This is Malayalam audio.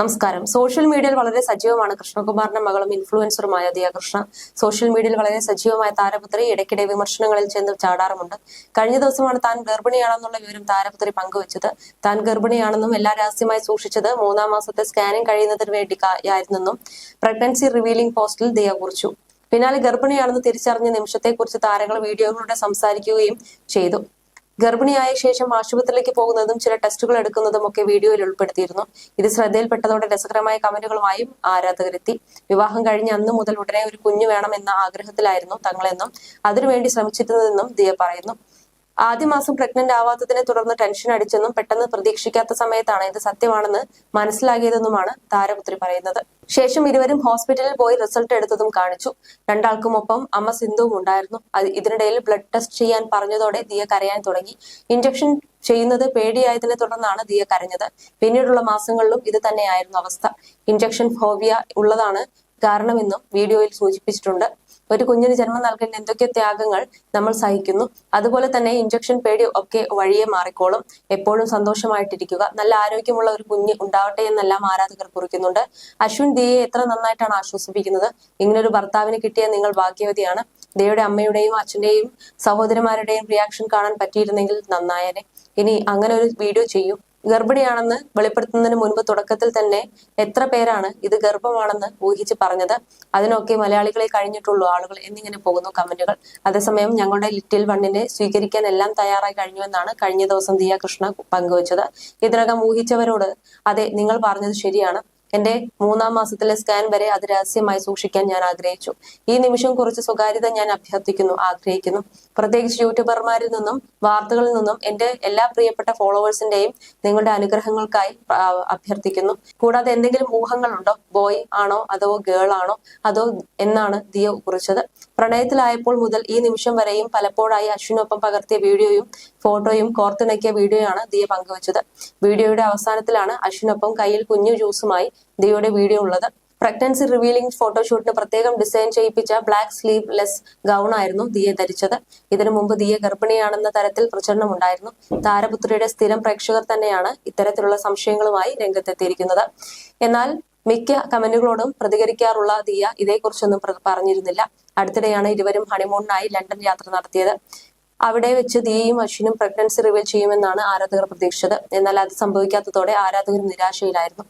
നമസ്കാരം. സോഷ്യൽ മീഡിയയിൽ വളരെ സജീവമാണ് കൃഷ്ണകുമാറിന്റെ മകളും ഇൻഫ്ലുവൻസറുമായ ദിയ കൃഷ്ണ സോഷ്യൽ മീഡിയയിൽ വളരെ സജീവമായ താരപുത്രി ഇടയ്ക്കിടെ വിമർശനങ്ങളിൽ ചെന്ന് ചാടാറുമുണ്ട്. കഴിഞ്ഞ ദിവസമാണ് താൻ ഗർഭിണിയാണെന്നുള്ള വിവരം താരപുത്രി പങ്കുവച്ചത്. താൻ ഗർഭിണിയാണെന്നും എല്ലാ രഹസ്യമായി സൂക്ഷിച്ചത് മൂന്നാം മാസത്തെ സ്കാനിംഗ് കഴിയുന്നതിന് വേണ്ടി ആയിരുന്നെന്നും പ്രഗ്നൻസി റിവീലിംഗ് പോസ്റ്റിൽ ദിയ കുറിച്ചു. പിന്നാലെ ഗർഭിണിയാണെന്ന് തിരിച്ചറിഞ്ഞ നിമിഷത്തെക്കുറിച്ച് താരങ്ങൾ വീഡിയോകളിലൂടെ സംസാരിക്കുകയും ചെയ്തു. ഗർഭിണിയായ ശേഷം ആശുപത്രിയിലേക്ക് പോകുന്നതും ചില ടെസ്റ്റുകൾ എടുക്കുന്നതും ഒക്കെ വീഡിയോയിൽ ഉൾപ്പെടുത്തിയിരുന്നു. ഇത് ശ്രദ്ധയിൽപ്പെട്ടതോടെ രസകരമായ കമന്റുകളുമായും ആരാധകരെത്തി. വിവാഹം കഴിഞ്ഞ അന്ന് മുതൽ ഉടനെ ഒരു കുഞ്ഞു വേണമെന്ന ആഗ്രഹത്തിലായിരുന്നു തങ്ങളെന്നും അതിനുവേണ്ടി ശ്രമിച്ചിരുന്നതെന്നും ദിയ പറയുന്നു. ആദ്യ മാസം പ്രഗ്നന്റ് ആവാത്തതിനെ തുടർന്ന് ടെൻഷൻ അടിച്ചെന്നും പെട്ടെന്ന് പ്രതീക്ഷിക്കാത്ത സമയത്താണ് ഇത് സത്യമാണെന്ന് മനസ്സിലാകിയതെന്നുമാണ് താരപുത്രി പറയുന്നത്. ശേഷം ഇരുവരും ഹോസ്പിറ്റലിൽ പോയി റിസൾട്ട് എടുത്തതും കാണിച്ചു. രണ്ടാൾക്കുമൊപ്പം അമ്മ സിന്ധുവും ഉണ്ടായിരുന്നു. ഇതിനിടയിൽ ബ്ലഡ് ടെസ്റ്റ് ചെയ്യാൻ പറഞ്ഞതോടെ ദിയ കരയാൻ തുടങ്ങി. ഇഞ്ചക്ഷൻ ചെയ്യുന്നത് പേടിയായതിനെ തുടർന്നാണ് ദിയ കരഞ്ഞത്. പിന്നീടുള്ള മാസങ്ങളിലും ഇത് തന്നെയായിരുന്നു അവസ്ഥ. ഇഞ്ചക്ഷൻ ഫോബിയ ഉള്ളതാണ് കാരണമെന്നും വീഡിയോയിൽ സൂചിപ്പിച്ചിട്ടുണ്ട്. ഒരു കുഞ്ഞിന് ജന്മം നൽകേണ്ട എന്തൊക്കെ ത്യാഗങ്ങൾ നമ്മൾ സഹിക്കുന്നു? അതുപോലെ തന്നെ ഇഞ്ചക്ഷൻ പേടി ഒക്കെ വഴിയെ മാറിക്കോളും. എപ്പോഴും സന്തോഷമായിട്ടിരിക്കുക. നല്ല ആരോഗ്യമുള്ള ഒരു കുഞ്ഞ് ഉണ്ടാവട്ടെ എന്നെല്ലാം ആരാധകർ കുറിക്കുന്നുണ്ട്. അശ്വിൻ ദിയെ എത്ര നന്നായിട്ടാണ് ആശ്വസിപ്പിക്കുന്നത്? ഇങ്ങനൊരു ഭർത്താവിന് കിട്ടിയ നിങ്ങൾ ഭാഗ്യവതിയാണ്. ദിയുടെ അമ്മയുടെയും അച്ഛന്റെയും സഹോദരന്മാരുടെയും റിയാക്ഷൻ കാണാൻ പറ്റിയിരുന്നെങ്കിൽ നന്നായനെ. ഇനി അങ്ങനെ ഒരു വീഡിയോ ചെയ്യൂ. ഗർഭിണിയാണെന്ന് വെളിപ്പെടുത്തുന്നതിന് മുൻപ് തുടക്കത്തിൽ തന്നെ എത്ര പേരാണ് ഇത് ഗർഭമാണെന്ന് ഊഹിച്ച് പറഞ്ഞത്. അതിനൊക്കെ മലയാളികളെ കഴിഞ്ഞിട്ടുള്ളൂ ആളുകൾ എന്നിങ്ങനെ പോകുന്നു കമന്റുകൾ. അതേസമയം ഞങ്ങളുടെ ലിറ്റിൽ വണ്ണിനെ സ്വീകരിക്കാൻ എല്ലാം തയ്യാറായി കഴിഞ്ഞുവെന്നാണ് കഴിഞ്ഞ ദിവസം ദിയ കൃഷ്ണ പങ്കുവച്ചത്. ഇതിനകം ഊഹിച്ചവരോട് അതെ നിങ്ങൾ പറഞ്ഞത് ശരിയാണ്. എന്റെ മൂന്നാം മാസത്തിലെ സ്കാൻ വരെ അത് രഹസ്യമായി സൂക്ഷിക്കാൻ ഞാൻ ആഗ്രഹിച്ചു. ഈ നിമിഷം കുറച്ച് സ്വകാര്യത ഞാൻ അഭ്യർത്ഥിക്കുന്നു ആഗ്രഹിക്കുന്നു. പ്രത്യേകിച്ച് യൂട്യൂബർമാരിൽ നിന്നും വാർത്തകളിൽ നിന്നും എന്റെ എല്ലാ പ്രിയപ്പെട്ട ഫോളോവേഴ്സിന്റെയും നിങ്ങളുടെ അനുഗ്രഹങ്ങൾക്കായി അഭ്യർത്ഥിക്കുന്നു. കൂടാതെ എന്തെങ്കിലും ഊഹങ്ങളുണ്ടോ? ബോയ് ആണോ? അതോ ഗേൾ ആണോ? അതോ എന്നാണ് ദിയ കുറിച്ചത്. പ്രണയത്തിലായപ്പോൾ മുതൽ ഈ നിമിഷം വരെയും പലപ്പോഴായി അശ്വിനൊപ്പം പകർത്തിയ വീഡിയോയും ഫോട്ടോയും കോർത്തിണക്കിയ വീഡിയോയാണ് ദിയ പങ്കുവച്ചത്. വീഡിയോയുടെ അവസാനത്തിലാണ് അശ്വിനൊപ്പം കയ്യിൽ കുഞ്ഞു ജ്യൂസുമായി ദിയയുടെ വീഡിയോ ഉള്ളത്. പ്രഗ്നൻസി റിവീലിംഗ് ഫോട്ടോഷൂട്ടിന് പ്രത്യേകം ഡിസൈൻ ചെയ്യിപ്പിച്ച ബ്ലാക്ക് സ്ലീവ് ലെസ് ഗൗൺ ആയിരുന്നു ദിയ ധരിച്ചത്. ഇതിനു മുമ്പ് ദിയ ഗർഭിണിയാണെന്ന തരത്തിൽ പ്രചരണം ഉണ്ടായിരുന്നു താരപുത്രിയുടെ സ്ഥിരം പ്രേക്ഷകർ തന്നെയാണ് ഇത്തരത്തിലുള്ള സംശയങ്ങളുമായി രംഗത്തെത്തിയിരിക്കുന്നത്. എന്നാൽ മിക്ക കമന്റുകളോടും പ്രതികരിക്കാറുള്ള ദിയ ഇതേക്കുറിച്ചൊന്നും പറഞ്ഞിരുന്നില്ല. അടുത്തിടെയാണ് ഇരുവരും ഹണിമൂണിനായി ലണ്ടൻ യാത്ര നടത്തിയത്. അവിടെ വെച്ച് ദിയയും അശ്വിനും പ്രഗ്നൻസി റിവീൽ ചെയ്യുമെന്നാണ് ആരാധകർ പ്രതീക്ഷിച്ചത്. എന്നാൽ അത് സംഭവിക്കാത്തതോടെ ആരാധകർ നിരാശയിലായിരുന്നു.